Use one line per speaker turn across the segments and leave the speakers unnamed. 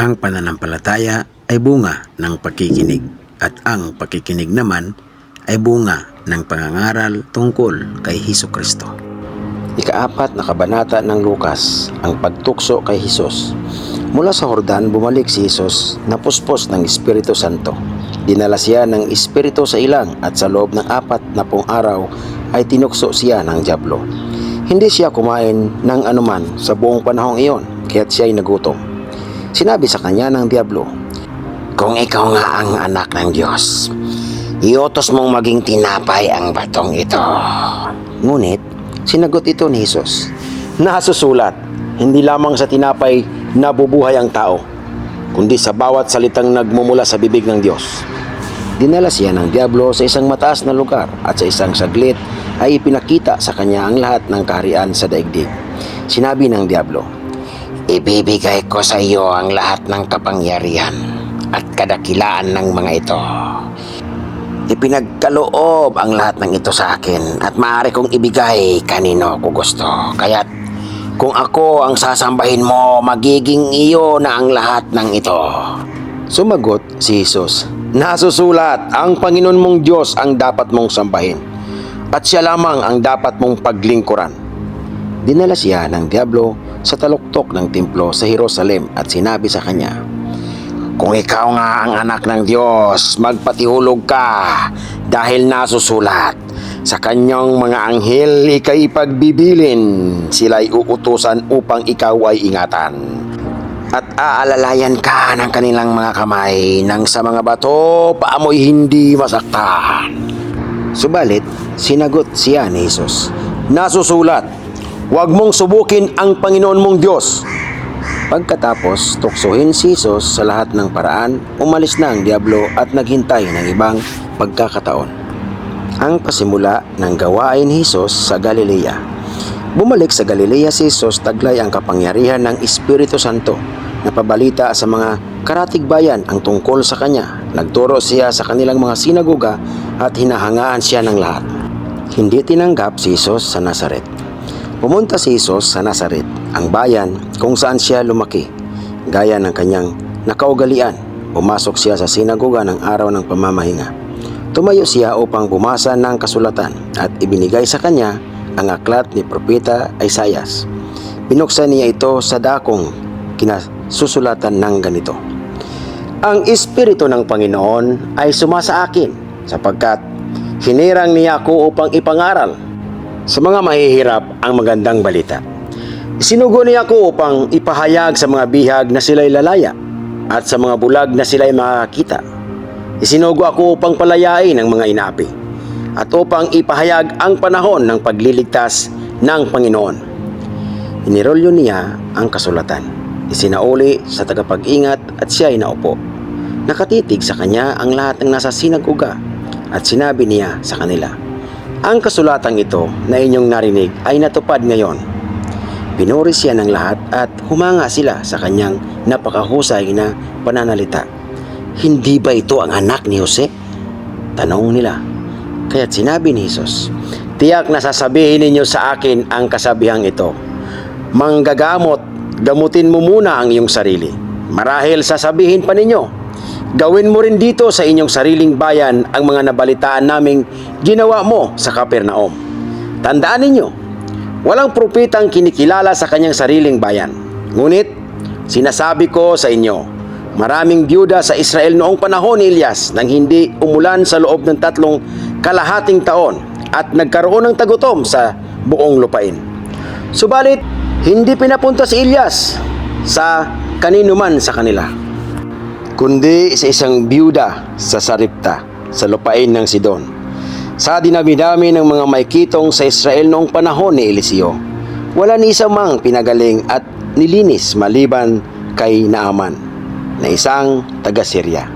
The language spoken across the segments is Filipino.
Ang pananampalataya ay bunga ng pakikinig at ang pakikinig naman ay bunga ng pangangaral tungkol kay Heso Kristo. Ikaapat na kabanata ng Lukas, ang pagtukso kay Hesus. Mula sa Hordan, bumalik si Hesus na puspos ng Espiritu Santo. Dinala siya ng Espiritu sa ilang at sa loob ng apat na pong araw ay tinukso siya ng Diablo. Hindi siya kumain ng anuman sa buong panahong iyon, kaya't siya ay nagutom. Sinabi sa kanya ng Diablo, Kung ikaw nga ang anak ng Diyos, iutos mong maging tinapay ang batong ito. Ngunit, sinagot ito ni Jesus, Nasusulat, hindi lamang sa tinapay nabubuhay ang tao, kundi sa bawat salitang nagmumula sa bibig ng Diyos. Dinala siya ng Diablo sa isang mataas na lugar at sa isang saglit ay ipinakita sa kanya ang lahat ng kaharian sa daigdig. Sinabi ng Diablo, Ibibigay ko sa iyo ang lahat ng kapangyarihan at kadakilaan ng mga ito. Ipinagkaloob ang lahat ng ito sa akin at maaari kong ibigay kanino ko gusto. Kaya't kung ako ang sasambahin mo, magiging iyo na ang lahat ng ito. Sumagot si Jesus, Nasusulat, ang Panginoon mong Diyos ang dapat mong sambahin at siya lamang ang dapat mong paglingkuran. Dinala siya ng Diablo sa taluktok ng templo sa Jerusalem at sinabi sa kanya, Kung ikaw nga ang anak ng Diyos, magpatihulog ka dahil nasusulat. Sa kanyang mga anghel, ikay ipagbibilin, sila'y uutusan upang ikaw ay ingatan. At aalalayan ka ng kanilang mga kamay nang sa mga bato paamoy hindi masaktan. Subalit, sinagot siya ni Jesus, Nasusulat, huwag mong subukin ang Panginoon mong Diyos. Pagkatapos tuksohin si Jesus sa lahat ng paraan, umalis na ang Diablo at naghintay ng ibang pagkakataon. Ang pasimula ng gawain ni Jesus sa Galilea. Bumalik sa Galilea si Jesus taglay ang kapangyarihan ng Espiritu Santo. Napabalita sa mga karatig bayan ang tungkol sa kanya. Nagturo siya sa kanilang mga sinagoga at hinahangaan siya ng lahat. Hindi tinanggap si Jesus sa Nazaret. Pumunta si Jesus sa Nazaret, ang bayan kung saan siya lumaki. Gaya ng kanyang nakaugalian, pumasok siya sa sinagoga ng araw ng pamamahinga. Tumayo siya upang bumasa ng kasulatan at ibinigay sa kanya ang aklat ni Propeta Isayas. Binuksan niya ito sa dakong kinasusulatan ng ganito. Ang Espiritu ng Panginoon ay sumasa akin sapagkat hinirang niya ako upang ipangaral sa mga mahihirap ang magandang balita. Isinugo niya ako upang ipahayag sa mga bihag na sila'y lalaya at sa mga bulag na sila'y makakita. Isinugo ako upang palayain ang mga inaapi at upang ipahayag ang panahon ng pagliligtas ng Panginoon. Inirolyo niya ang kasulatan. Isinauli sa tagapag-ingat at siya ay naupo. Nakatitig sa kanya ang lahat ng nasa sinagoga at sinabi niya sa kanila, Ang kasulatang ito na inyong narinig ay natupad ngayon. Pinuri siya ng lahat at humanga sila sa kanyang napakahusay na pananalita. Hindi ba ito ang anak ni Jose? Tanong nila. Kaya't sinabi ni Jesus, Tiyak na sasabihin ninyo sa akin ang kasabihang ito. Manggagamot, gamutin mo muna ang iyong sarili. Marahil sasabihin pa ninyo, Gawin mo rin dito sa inyong sariling bayan ang mga nabalitaan naming ginawa mo sa Kapernaum. Tandaan ninyo, walang propetang kinikilala sa kanyang sariling bayan. Ngunit, sinasabi ko sa inyo, maraming byuda sa Israel noong panahon ni Elias nang hindi umulan sa loob ng tatlong kalahating taon at nagkaroon ng tagutom sa buong lupain. Subalit, hindi pinapunta si Elias sa kanino man sa kanila kundi sa isang byuda sa Saripta sa lupain ng Sidon. Sa dinami-dami ng mga maikitong sa Israel noong panahon ni Eliseo, wala ni isa mang pinagaling at nilinis maliban kay Naaman na isang taga-Syria.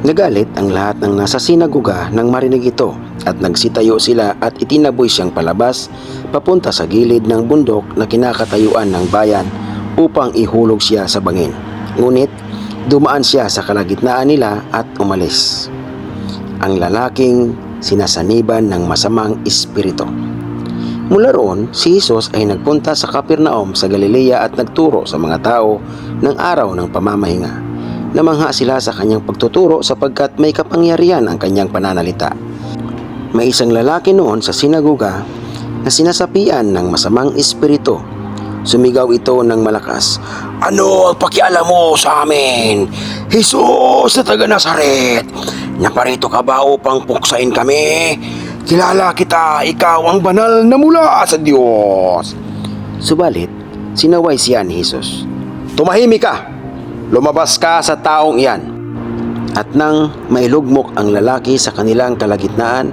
Nagalit ang lahat ng nasa sinagoga nang marinig ito at nagsitayo sila at itinaboy siyang palabas papunta sa gilid ng bundok na kinakatayuan ng bayan upang ihulog siya sa bangin. Ngunit dumaan siya sa kalagitnaan nila at umalis. Ang lalaking sinasaniban ng masamang espiritu. Mula roon, si Jesus ay nagpunta sa Kapernaum sa Galilea at nagturo sa mga tao ng araw ng pamamahinga. Namangha sila sa kanyang pagtuturo sapagkat may kapangyarihan ang kanyang pananalita. May isang lalaki noon sa sinagoga na sinasapian ng masamang espiritu. Sumigaw ito ng malakas, Ano ang pakialam mo sa amin? Jesus na taga Nazaret! Naparito ka ba upang puksain kami? Kilala kita, ikaw ang banal na mula sa Diyos. Subalit, sinaway siya ni Jesus. Tumahimik ka! Lumabas ka sa taong iyan. At nang mailugmok ang lalaki sa kanilang kalagitnaan,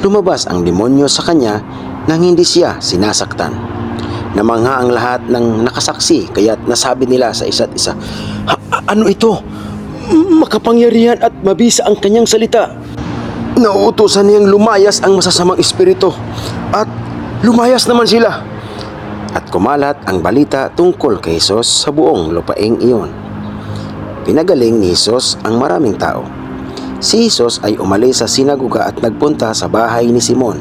lumabas ang demonyo sa kanya nang hindi siya sinasaktan. Namangha ang lahat ng nakasaksi kaya't nasabi nila sa isa't isa, "Ha- Ano ito? Makapangyarihan at mabisa ang kanyang salita. Nauutosan niyang lumayas ang masasamang espiritu at lumayas naman sila. At kumalat ang balita tungkol kay Jesus sa buong lupaing iyon. Pinagaling ni Jesus ang maraming tao. Si Jesus ay umalis sa sinagoga at nagpunta sa bahay ni Simon.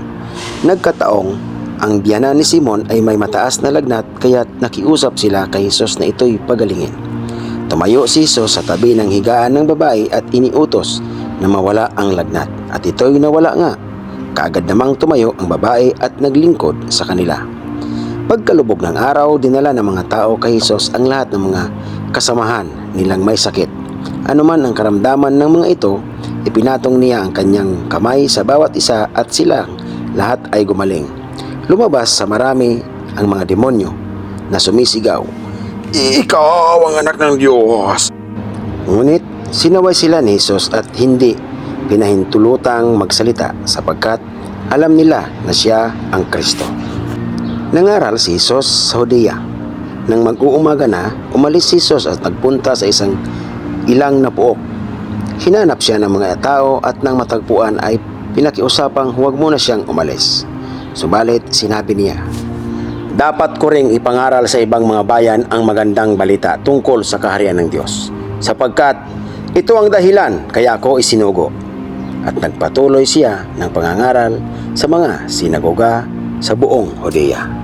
Nagkataong ang biyanan ni Simon ay may mataas na lagnat kaya nakiusap sila kay Jesus na ito'y pagalingin. Tumayo si Jesus sa tabi ng higaan ng babae at iniutos na mawala ang lagnat at ito'y nawala nga. Kaagad namang tumayo ang babae at naglingkod sa kanila. Pagkalubog ng araw, dinala ng mga tao kay Jesus ang lahat ng mga kasamahan nilang may sakit. Ano man ang karamdaman ng mga ito, ipinatong niya ang kanyang kamay sa bawat isa at silang lahat ay gumaling. Lumabas sa marami ang mga demonyo na sumisigaw, Ikaw ang anak ng Diyos! Ngunit sinaway sila ni Jesus at hindi pinahintulutang magsalita sapagkat alam nila na siya ang Kristo. Nangaral si Jesus sa Hodea. Nang mag-uumaga na, umalis si Jesus at nagpunta sa isang ilang na puok. Hinanap siya ng mga tao at nang matagpuan ay pinakiusapang huwag muna siyang umalis. Subalit sinabi niya, Dapat ko ring ipangaral sa ibang mga bayan ang magandang balita tungkol sa kaharian ng Diyos. Sapagkat ito ang dahilan kaya ako isinugo. At nagpatuloy siya ng pangangaral sa mga sinagoga sa buong Hodea.